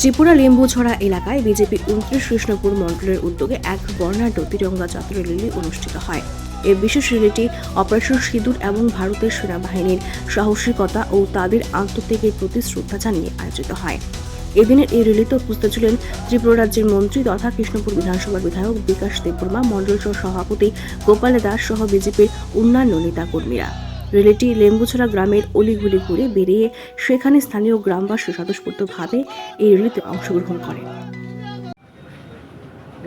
ত্রিপুরা লেম্বুছড়া এলাকায় বিজেপি উনত্রিশ কৃষ্ণপুর মণ্ডলের উদ্যোগে এক বর্ণাঢ্য তিরঙ্গা যাত্রা র্যালি অনুষ্ঠিত হয়। এই বিশেষ র্যালিটি অপারেশন সিঁদুর এবং ভারতের সেনাবাহিনীর সাহসিকতা ও তাদের আত্মত্যাগের প্রতি শ্রদ্ধা জানিয়ে আয়োজিত হয়। এদিনের এই র্যালিতে উপস্থিত ছিলেন ত্রিপুরা রাজ্যের মন্ত্রী তথা কৃষ্ণপুর বিধানসভার বিধায়ক বিকাশ দেববর্মা মণ্ডল সহ সভাপতি গোপাল দাস সহ বিজেপির অন্যান্য নেতাকর্মীরা। রেলিটি লেম্বুছড়া গ্রামের অলিগুলি ঘুরে বেরিয়ে সেখানে স্থানীয় গ্রামবাসী স্বতঃস্ফূর্তভাবে এই রেলিতে অংশগ্রহণ করে।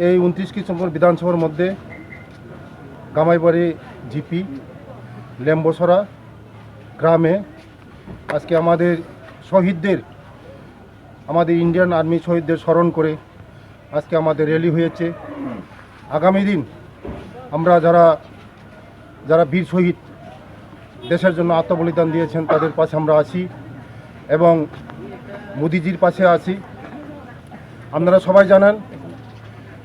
এই উনত্রিশ কৃষ্ণপুর বিধানসভার মধ্যে গামাইবাড়ি জিপি লেম্বসরা গ্রামে আজকে আমাদের শহীদদের, আমাদের ইন্ডিয়ান আর্মি শহীদদের স্মরণ করে আজকে আমাদের র্যালি হয়েছে। আগামী দিন আমরা যারা যারা বীর শহীদ দেশের জন্য আত্মবলিদান দিয়েছেন, তাদের পাশে আমরা আছি এবং মোদিজির পাশে আছি। আপনারা সবাই জানেন,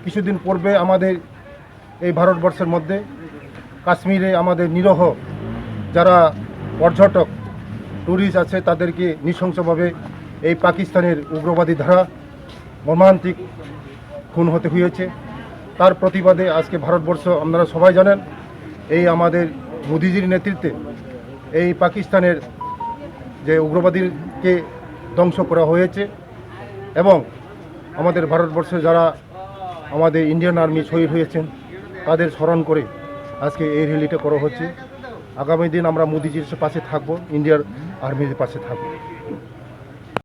কিছুদিন পূর্বে আমাদের এই ভারতবর্ষের মধ্যে কাশ্মীরে আমাদের নিরহ যারা পর্যটক ট্যুরিস্ট আছে, তাদেরকে নৃশংসভাবে এই পাকিস্তানের উগ্রবাদী ধারা, মর্মান্তিক খুন হতে হয়েছে। তার প্রতিবাদে আজকে ভারতবর্ষ, আপনারা সবাই জানেন, এই আমাদের মোদিজির নেতৃত্বে এই পাকিস্তানের যে উগ্রবাদীকে ধ্বংস করা হয়েছে এবং আমাদের ভারতবর্ষে যারা আমাদের ইন্ডিয়ান আর্মি শহীদ হয়েছেন, তাদের স্মরণ করে আজকে এই র্যালিটা করা হচ্ছে। আগামী দিন আমরা মোদিজির পাশে থাকব, ইন্ডিয়ার আর্মির পাশে থাকব।